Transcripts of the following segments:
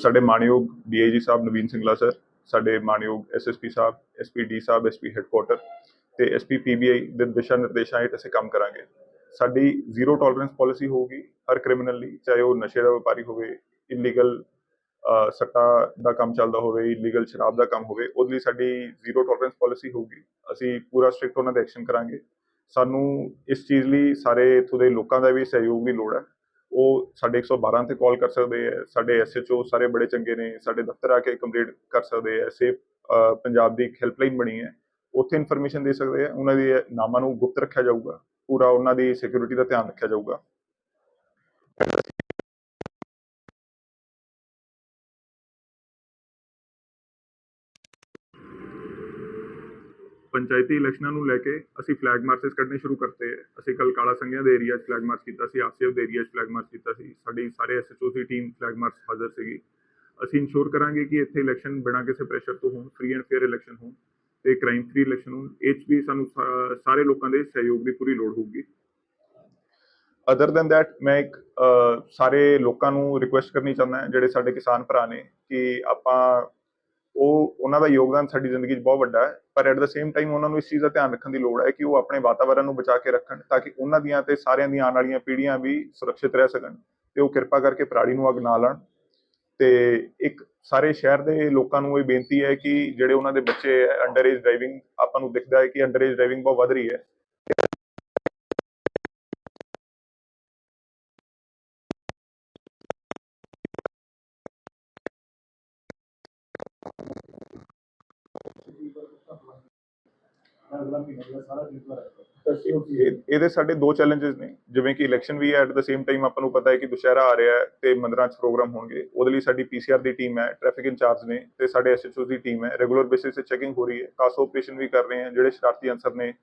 ਸਾਡੇ ਮਾਨਯੋਗ ਡੀਆਈਜੀ ਸਾਹਿਬ ਨਵੀਨ ਸਿੰਘਲਾ ਸਰ ਸਾਡੇ ਮਾਨਯੋਗ ਐਸਐਸਪੀ ਸਾਹਿਬ ਐਸਪੀਡੀ ਸਾਹਿਬ ਐਸਪੀ ਹੈੱਡਕੁਆਟਰ ਤੇ ਐਸਪੀ ਪੀਬੀਆਈ ਦੇ ਦਿਸ਼ਾ ਨਿਰਦੇਸ਼ਾਂ ਹੇਠ ਅਸੀਂ ਕੰਮ ਕਰਾਂਗੇ। ਸਾਡੀ ਜ਼ੀਰੋ ਟੋਲਰੈਂਸ ਪਾਲਿਸੀ ਹੋਊਗੀ ਹਰ ਕ੍ਰਿਮੀਨਲ ਲਈ, ਚਾਹੇ ਉਹ ਨਸ਼ੇ ਦਾ ਵਪਾਰੀ ਹੋਵੇ ਇਲੀਗਲ ਸੱਟਾ ਦਾ ਕੰਮ ਚੱਲਦਾ ਹੋਵੇ ਇਲੀਗਲ ਸ਼ਰਾਬ ਦਾ ਕੰਮ ਹੋਵੇ, ਉਹਦੇ ਲਈ ਸਾਡੀ ਜ਼ੀਰੋ ਟੋਲਰੈਂਸ ਪਾਲਿਸੀ ਹੋਊਗੀ। ਅਸੀਂ ਪੂਰਾ ਸਟ੍ਰਿਕਟ ਉਹਨਾਂ ਦੇ ਐਕਸ਼ਨ ਕਰਾਂਗੇ। ਸਾਨੂੰ ਇਸ ਚੀਜ਼ ਲਈ ਸਾਰੇ ਇੱਥੋਂ ਦੇ ਲੋਕਾਂ ਦਾ ਵੀ ਸਹਿਯੋਗ ਦੀ ਲੋੜ ਹੈ। ਉਹ ਸਾਡੇ 112 ਤੇ ਕਾਲ ਕਰ ਸਕਦੇ ਹੈ ਸਾਡੇ ਐਸਐਚਓ ਸਾਰੇ ਬੜੇ ਚੰਗੇ ਨੇ, ਸਾਡੇ ਦਫ਼ਤਰ ਆ ਕੇ ਕੰਪਲੀਟ ਕਰ ਸਕਦੇ ਹੈ ਸੇਫ ਪੰਜਾਬ ਦੀ ਇੱਕ ਹੈਲਪਲਾਈਨ ਬਣੀ ਹੈ, ਉੱਥੇ ਇਨਫੋਰਮੇਸ਼ਨ ਦੇ ਸਕਦੇ ਆ, ਉਹਨਾਂ ਦੇ ਨਾਮਾਂ ਨੂੰ ਗੁਪਤ ਰੱਖਿਆ ਜਾਊਗਾ, ਪੂਰਾ ਉਹਨਾਂ ਦੀ ਸਿਕਿਉਰਿਟੀ ਦਾ ਧਿਆਨ ਰੱਖਿਆ ਜਾਊਗਾ। ਪੰਚਾਇਤੀ ਇਲੈਕਸ਼ਨਾਂ ਨੂੰ ਲੈ ਕੇ ਅਸੀਂ ਫਲੈਗ ਮਾਰਚਸ ਕੱਢਣੇ ਸ਼ੁਰੂ ਕਰਤੇ ਹੈ। ਅਸੀਂ ਕੱਲ ਕਾਲਾ ਸੰਘਿਆ ਦੇ ਏਰੀਆ 'ਚ ਫਲੈਗ ਮਾਰਚ ਕੀਤਾ ਸੀ ਆਸਿਫ ਦੇ ਏਰੀਆ 'ਚ ਫਲੈਗ ਮਾਰਚ ਕੀਤਾ ਸੀ। ਸਾਡੀ ਸਾਰੇ ਐਸਐਚਓ ਦੀ ਟੀਮ ਫਲੈਗ ਮਾਰਚ ਹਾਜ਼ਰ ਸੀਗੀ। ਅਸੀਂ ਇਨਸ਼ੋਰ ਕਰਾਂਗੇ ਕਿ ਇੱਥੇ ਇਲੈਕਸ਼ਨ ਬਿਨਾਂ ਕਿਸੇ ਪ੍ਰੈਸ਼ਰ ਤੋਂ ਹੋਣ ਫ੍ਰੀ ਐਂਡ ਫੇਅਰ ਇਲੈਕਸ਼ਨ ਹੋਣ ਤੇ ਕ੍ਰਾਈਮ ਫ੍ਰੀ ਇਲੈਕਸ਼ਨ ਹੋਣ। ਇਹ 'ਚ ਵੀ ਸਾਨੂੰ ਸਾਰੇ ਲੋਕਾਂ ਦੇ ਸਹਿਯੋਗ ਦੀ ਪੂਰੀ ਲੋੜ ਹੋਊਗੀ। ਅਦਰ ਦੈਨ ਦੈਟ ਮੈਂ ਇੱਕ ਸਾਰੇ ਲੋਕਾਂ ਨੂੰ ਰਿਕੁਐਸਟ ਕਰਨੀ ਚਾਹੁੰਦਾ ਜਿਹੜੇ ਸਾਡੇ ਕਿਸਾਨ ਭਰਾ ਨੇ, ਕਿ ਆਪਾਂ ਉਹ ਉਹਨਾਂ ਦਾ ਯੋਗਦਾਨ ਸਾਡੀ ਜ਼ਿੰਦਗੀ 'ਚ ਬਹੁਤ ਵੱਡਾ ਹੈ, ਪਰ ਐਟ ਦਾ ਸੇਮ ਟਾਈਮ ਉਹਨਾਂ ਨੂੰ ਇਸ ਚੀਜ਼ ਦਾ ਧਿਆਨ ਰੱਖਣ ਦੀ ਲੋੜ ਹੈ ਕਿ ਉਹ ਆਪਣੇ ਵਾਤਾਵਰਣ ਨੂੰ ਬਚਾ ਕੇ ਰੱਖਣ ਤਾਂ ਕਿ ਉਹਨਾਂ ਦੀਆਂ ਤੇ ਸਾਰਿਆਂ ਦੀਆਂ ਆਉਣ ਵਾਲੀਆਂ ਪੀੜ੍ਹੀਆਂ ਵੀ ਸੁਰੱਖਿਅਤ ਰਹਿ ਸਕਣ ਤੇ ਉਹ ਕਿਰਪਾ ਕਰਕੇ ਪਰਾਲੀ ਨੂੰ ਅੱਗ ਨਾ ਲਾਉਣ ਤੇ ਇੱਕ ਸਾਰੇ ਸ਼ਹਿਰ ਦੇ ਲੋਕਾਂ ਨੂੰ ਇਹ ਬੇਨਤੀ ਹੈ ਕਿ ਜਿਹੜੇ ਉਹਨਾਂ ਦੇ ਬੱਚੇ ਅੰਡਰ ਏਜ ਡਰਾਈਵਿੰਗ ਆਪਾਂ ਨੂੰ ਦਿਖਦਾ ਹੈ ਕਿ ਅੰਡਰ ਏਜ ਡਰਾਈਵਿੰਗ ਬਹੁਤ ਵੱਧ ਰਹੀ ਹੈ। ਇਹ- ਇਹਦੇ ਸਾਡੇ ਦੋ ਚੈਲੰਜਸ ਨੇ। ਜਿਵੇਂ ਕਿ ਇਲੈਕਸ਼ਨ ਵੀ ਹੈ ਐਟ ਦਾ ਸੇਮ ਟਾਈਮ ਆਪਾਂ ਨੂੰ ਪਤਾ ਹੈ ਕਿ ਦੁਸ਼ਹਿਰਾ ਆ ਰਿਹਾ ਹੈ ਤੇ ਮੰਦਰਾਂ 'ਚ ਪ੍ਰੋਗਰਾਮ ਹੋਣਗੇ। ਉਹਦੇ ਲਈ ਸਾਡੀ ਪੀਸੀਆਰ ਦੀ ਟੀਮ ਹੈ ਟ੍ਰੈਫਿਕ ਇੰਚਾਰਜ ਨੇ ਤੇ ਸਾਡੇ ਐਸਐਚਓ ਦੀ ਟੀਮ ਹੈ। ਰੈਗੂਲਰ ਬੇਸਿਸ ਤੇ ਚੈਕਿੰਗ ਹੋ ਰਹੀ ਹੈ। ਕਾਸ ਆਪਰੇਸ਼ਨ ਵੀ ਕਰ ਰਹੇ ਹਾਂ, ਜਿਹੜੇ ਸ਼ਰਾਰਤੀ ਅਨਸਰ ਨੇ,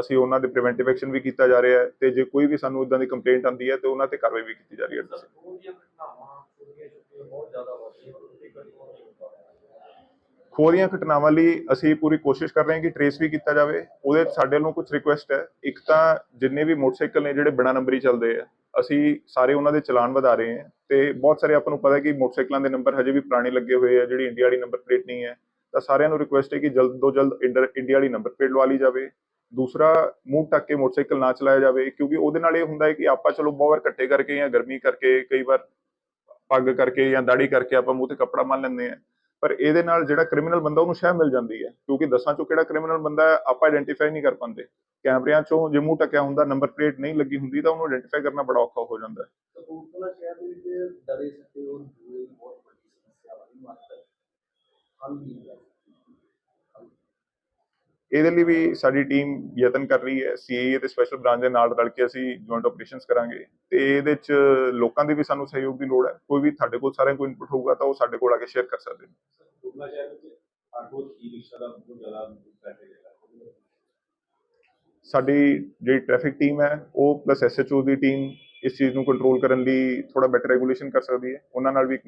ਅਸੀਂ ਉਹਨਾਂ ਦੇ ਪ੍ਰੀਵੈਂਟਿਵ ਐਕਸ਼ਨ ਵੀ ਕੀਤਾ ਜਾ ਰਿਹਾ ਹੈ ਤੇ ਜੇ ਕੋਈ ਵੀ ਸਾਨੂੰ ਇਦਾਂ ਦੀ ਕੰਪਲੇਂਟ ਆਉਂਦੀ ਹੈ ਤੇ ਉਹਨਾਂ ਤੇ ਕਾਰਵਾਈ ਵੀ ਕੀਤੀ ਜਾ ਰਹੀ ਹੈ। ਸਰ ਉਹਦੀਆਂ ਘਟਨਾਵਾਂ ਛੋਟੀਆਂ ਛੋਟੀਆਂ ਬਹੁਤ ਜ਼ਿਆਦਾ ਹੋ ਰਹੀਆਂ ਤੁਸੀਂ ਕੰਟਰੋਲ ਨਹੀਂ ਕਰ ਰਹੇ ਖੋਹ ਦੀਆਂ ਘਟਨਾਵਾਂ ਲਈ ਅਸੀਂ ਪੂਰੀ ਕੋਸ਼ਿਸ਼ ਕਰ ਰਹੇ ਹਾਂ ਕਿ ਟਰੇਸ ਵੀ ਕੀਤਾ ਜਾਵੇ। ਉਹਦੇ ਸਾਡੇ ਵੱਲੋਂ ਕੁਝ ਰਿਕੁਐਸਟ ਹੈ। ਇੱਕ ਤਾਂ ਜਿੰਨੇ ਵੀ ਮੋਟਰਸਾਈਕਲ ਨੇ ਜਿਹੜੇ ਬਿਨਾਂ ਨੰਬਰੀ ਚੱਲਦੇ ਆ, ਅਸੀਂ ਸਾਰੇ ਉਹਨਾਂ ਦੇ ਚਲਾਨ ਵਧਾ ਰਹੇ ਹਾਂ ਤੇ ਬਹੁਤ ਸਾਰੇ ਆਪਾਂ ਨੂੰ ਪਤਾ ਹੈ ਕਿ ਮੋਟਰਸਾਈਕਲਾਂ ਦੇ ਨੰਬਰ ਹਜੇ ਵੀ ਪੁਰਾਣੇ ਲੱਗੇ ਹੋਏ ਆ, ਜਿਹੜੀ ਇੰਡੀਆ ਵਾਲੀ ਨੰਬਰ ਪਲੇਟ ਨਹੀਂ ਹੈ। ਤਾਂ ਸਾਰਿਆਂ ਨੂੰ ਰਿਕੁਐਸਟ ਹੈ ਕਿ ਜਲਦ ਤੋਂ ਜਲਦ ਇੰਡਰ- ਇੰਡੀਆ ਵਾਲੀ ਨੰਬਰ ਪਲੇਟ ਲਵਾ ਲਈ ਜਾਵੇ। ਦੂਸਰਾ, ਮੂੰਹ ਢੱਕ ਕੇ ਮੋਟਰਸਾਈਕਲ ਨਾ ਚਲਾਇਆ ਜਾਵੇ, ਕਿਉਂਕਿ ਉਹਦੇ ਨਾਲ ਇਹ ਹੁੰਦਾ ਹੈ ਕਿ ਆਪਾਂ ਚਲੋ ਬਹੁਤ ਵਾਰ ਇਕੱਠੇ ਕਰਕੇ ਜਾਂ ਗਰਮੀ ਕਰਕੇ ਕਈ ਵਾਰ ਪੱਗ ਕਰਕੇ ਜਾਂ ਦਾੜੀ ਕਰਕੇ ਆਪਾਂ ਮੂੰਹ ਤੇ ਕੱਪੜਾ ਮੰਨ ਲੈਂਦੇ ਆ ਪਰ ਇਹਦੇ ਨਾਲ ਜਿਹੜਾ ਕ੍ਰਿਮੀਨਲ ਬੰਦਾ ਉਹਨੂੰ ਸ਼ਹਿ ਮਿਲ ਜਾਂਦੀ ਹੈ ਕਿਉਂਕਿ ਦਸਾਂ ਚੋਂ ਕਿਹੜਾ ਕ੍ਰਿਮੀਨਲ ਬੰਦਾ ਹੈ, ਆਪਾਂ ਆਇਡੈਂਟੀਫਾਈ ਨਹੀਂ ਕਰ ਪਾਉਂਦੇ। ਕੈਮਰਿਆਂ ਚੋਂ ਜੇ ਮੂੰਹ ਟਕਿਆ ਹੁੰਦਾ ਨੰਬਰ ਪਲੇਟ ਨਹੀਂ ਲੱਗੀ ਹੁੰਦੀ ਤਾਂ ਉਹਨੂੰ ਆਇਡੈਂਟੀਫਾਈ ਕਰਨਾ ਬੜਾ ਔਖਾ ਹੋ ਜਾਂਦਾ ਹੈ। ਕਪੂਰਥਲਾ ਸ਼ਹਿਰ ਦੇ ਵਿੱਚ ਡਰੇ ਸੱਤੇ ਔਰ ਬਹੁਤ ਵੱਡੀ ਸਮੱਸਿਆ ਬਣੀ ਮਾਤਰ ਹੱਲ ਨਹੀਂ ਹੈ ਇਹਦੇ ਲਈ ਵੀ ਸਾਡੀ ਟੀਮ ਯਤਨ ਕਰ ਰਹੀ ਹੈ। ਸੀਏਏ ਤੇ ਸਪੈਸ਼ਲ ਬ੍ਰਾਂਚ ਦੇ ਨਾਲ ਰਲ ਕੇ ਅਸੀਂ ਜੁਆਇੰਟ ਆਪਰੇਸ਼ਨਸ ਕਰਾਂਗੇ ਤੇ ਇਹਦੇ ਚ ਲੋਕਾਂ ਦੀ ਵੀ ਸਾਨੂੰ ਸਹਿਯੋਗ ਦੀ ਲੋੜ ਹੈ। ਕੋਈ ਵੀ ਤੁਹਾਡੇ ਕੋਲ ਸਾਰਿਆਂ ਕੋਈ ਇਨਪੁਟ ਹੋਊਗਾ ਤਾਂ ਉਹ ਸਾਡੇ ਕੋਲ ਆ ਕੇ ਸ਼ੇਅਰ ਕਰ ਸਕਦੇ ਨੇ। ਵਿੱਚ ਸਾਡੀ ਜਿਹੜੀ ਟ੍ਰੈਫਿਕ ਟੀਮ ਹੈ ਉਹ ਪਲੱਸ ਐਸਐਚਓ ਦੀ ਟੀਮ ਇਸ ਚੀਜ਼ ਨੂੰ ਕੰਟਰੋਲ ਕਰਨ ਲਈ ਥੋੜਾ ਬੈਟਰ ਰੈਗੂਲੇਸ਼ਨ ਕਰ ਸਕਦੀ ਹੈ। ਉਹਨਾਂ ਨਾਲ ਵੀ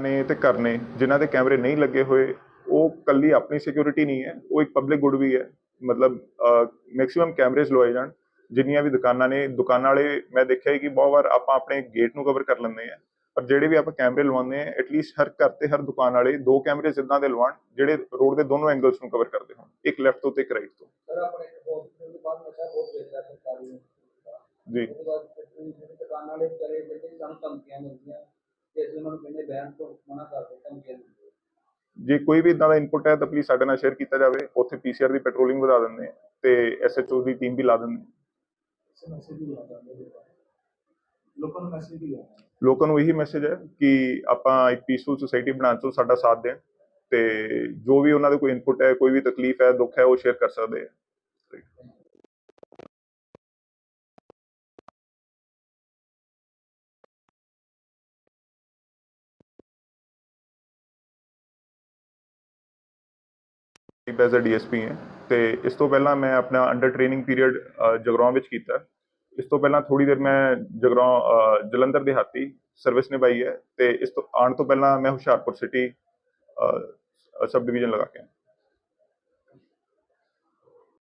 ਨੇ ਤੇ ਘਰ ਨੇ ਜਿਨ੍ਹਾਂ ਦੇ ਕੈਮਰੇ ਨਹੀਂ ਲੱਗੇ ਹੋਏ ਉਹ ਕੱਲੀ ਆਪਣੀ ਸਿਕਿਉਰਿਟੀ ਨਹੀਂ ਹੈ ਉਹ ਇੱਕ ਪਬਲਿਕ ਗੁੱਡ ਵੀ ਹੈ। ਮਤਲਬ ਮੈਕਸਿਮਮ ਕੈਮਰੇਜ਼ ਲਵਾਏ ਜਾਣ ਜਿੰਨੀਆਂ ਵੀ ਦੁਕਾਨਾਂ ਨੇ ਦੁਕਾਨਾਂ ਵਾਲੇ ਮੈਂ ਦੇਖਿਆ ਹੈ ਕਿ ਬਹੁਤ ਵਾਰ ਆਪਾਂ ਆਪਣੇ ਗੇਟ ਨੂੰ ਕਵਰ ਕਰ ਲੈਂਦੇ ਆ ਪਰ ਜਿਹੜੇ ਵੀ ਆਪਾਂ ਕੈਮਰੇ ਲਵਾਉਂਦੇ ਆ ਐਟਲੀਸਟ ਹਰ ਘਰ ਤੇ ਹਰ ਦੁਕਾਨ ਵਾਲੇ ਦੋ ਕੈਮਰੇ ਇਦਾਂ ਦੇ ਲਵਾਉਣ ਜਿਹੜੇ ਰੋਡ ਦੇ ਦੋਨੋਂ ਐਂਗਲਸ ਨੂੰ ਕਵਰ ਕਰਦੇ ਹੋਣ ਇੱਕ ਲੈਫਟ ਤੋਂ ਤੇ ਇੱਕ ਰਾਈਟ ਤੋਂ। ਸਰ ਆਪਣੇ ਹਸਪੀਟਲ ਦੇ ਬਾਅਦ ਨਸ਼ਾ ਬਹੁਤ ਵੇਚਦਾ ਸਰਕਾਰੀ। ਜੀ। ਦੁਕਾਨ ਵਾਲੇ ਕਰੇ ਜਿਹੜੇ ਸਾਨੂੰ ਧਮਕੀਆਂ ਮਿਲਦੀਆਂ। ਬੈਨ ਤੋਂ ਮਨਾ ਜੇ ਕੋਈ ਵੀ ਇਦਾਂ ਦਾ ਇਨਪੁਟ ਹੈ ਤਾਂ ਪਲੀਜ਼ ਸਾਡੇ ਨਾਲ ਸ਼ੇਅਰ ਕੀਤਾ ਜਾਵੇ ਉੱਥੇ ਪੀਸੀਆਰ ਦੀ ਪੈਟਰੋਲਿੰਗ ਵਧਾ ਦਿੰਦੇ ਆ ਤੇ ਐਸਐਚਓ ਦੀ ਟੀਮ ਵੀ ਲਾ ਦਿੰਦੇ ਲੋਕਾਂ ਨੂੰ ਮੈਸੇਜ ਵੀ ਆਦਾ ਲੋਕਾਂ ਨੂੰ ਇਹੀ ਮੈਸੇਜ ਹੈ ਕਿ ਆਪਾਂ ਇੱਕ ਪੀਸਫੁਲ ਸੁਸਾਇਟੀ ਬਣਾਉਣ 'ਚ ਸਾਡਾ ਸਾਥ ਦੇਣ ਤੇ ਜੋ ਵੀ ਉਹਨਾਂ ਦਾ ਕੋਈ ਇਨਪੁਟ ਹੈ ਕੋਈ ਵੀ ਤਕਲੀਫ ਹੈ ਦੁੱਖ ਹੈ ਉਹ ਸ਼ੇਅਰ ਕਰ ਸਕਦੇ ਆ। ਐਜ਼ ਅ ਡੀਐਸਪੀ ਹੈ ਤੇ ਇਸ ਤੋਂ ਪਹਿਲਾਂ ਮੈਂ ਆਪਣਾ ਅੰਡਰ ਟ੍ਰੇਨਿੰਗ ਪੀਰੀਅਡ ਜਗਰਾਉਂ ਵਿੱਚ ਕੀਤਾ। ਇਸ ਤੋਂ ਪਹਿਲਾਂ ਥੋੜੀ ਦੇਰ ਮੈਂ ਜਗਰਾਉਂ ਅ, ਜਲੰਧਰ ਦਿਹਾਤੀ ਸਰਵਿਸ ਨਿਭਾਈ ਹੈ ਤੇ ਇਸ ਤੋਂ ਆਉਣ ਤੋਂ ਪਹਿਲਾਂ ਮੈਂ ਹੁਸ਼ਿਆਰਪੁਰ ਸਿਟੀ ਸਬ ਡਿਵੀਜ਼ਨ ਲਗਾ ਕੇ ਆਇਆ।